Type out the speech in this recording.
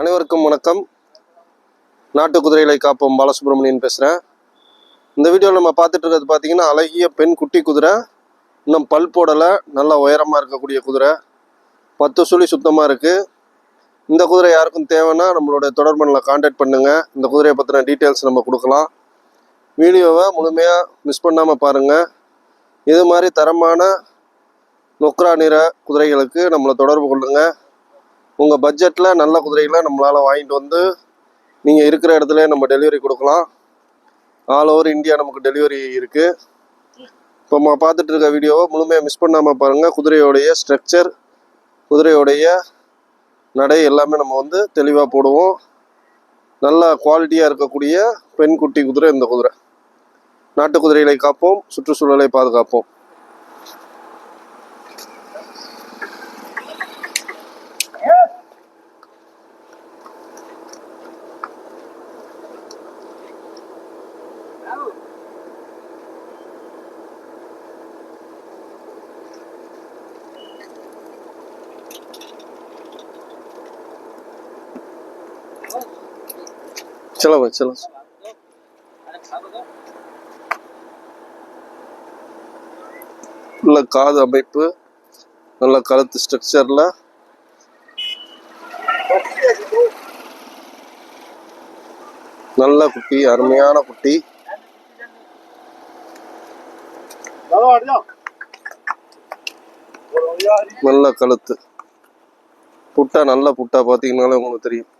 அனைவருக்கும் வணக்கம். நாட்டு குதிரைகளை காப்போம் பாலசுப்ரமணியன் பேசுகிறேன் இந்த வீடியோவில் நம்ம பார்த்துட்டு இருக்கிறது பார்த்தீங்கன்னா அழகிய பெண் குட்டி குதிரை. இன்னும் பல் போடலை நல்லா உயரமாக இருக்கக்கூடிய குதிரை. பத்து சுழி சுத்தமாக இருக்குது இந்த குதிரை யாருக்கும் தேவைன்னா நம்மளுடைய தொடர்பனில் காண்டாக்ட் பண்ணுங்கள் இந்த குதிரையை பற்றின டீட்டெயில்ஸ் நம்ம கொடுக்கலாம். வீடியோவை முழுமையாக மிஸ் பண்ணாமல் பாருங்கள் இது மாதிரி தரமான நொக்ரா நிற குதிரைகளுக்கு நம்மளை தொடர்பு கொள்ளுங்கள் உங்கள் பட்ஜெட்டில் நல்ல குதிரைகளை நம்மளால் வாங்கிட்டு வந்து நீங்கள் இருக்கிற இடத்துல நம்ம டெலிவரி கொடுக்கலாம். ஆல் ஓவர் இந்தியா நமக்கு டெலிவரி இருக்குது இப்போ நம்ம பார்த்துட்டு இருக்க வீடியோவை முழுமையாக மிஸ் பண்ணாமல் பாருங்கள் குதிரையோடைய ஸ்ட்ரக்சர் குதிரையோடைய நடை எல்லாமே நம்ம வந்து தெளிவாக போடுவோம். நல்ல குவாலிட்டியாக இருக்கக்கூடிய பெண் குட்டி குதிரை இந்த குதிரை. நாட்டு குதிரைகளை காப்போம் சுற்றுச்சூழலை பாதுகாப்போம். चलो भाई चलो நல்ல காது அமைப்பு நல்ல கழுத்து ஸ்ட்ரக்சர்ல நல்ல குட்டி அருமையான குட்டி நல்ல கழுத்து. புட்டா நல்ல புட்டா பார்த்தீங்கன்னாலே உங்களுக்கு தெரியும்.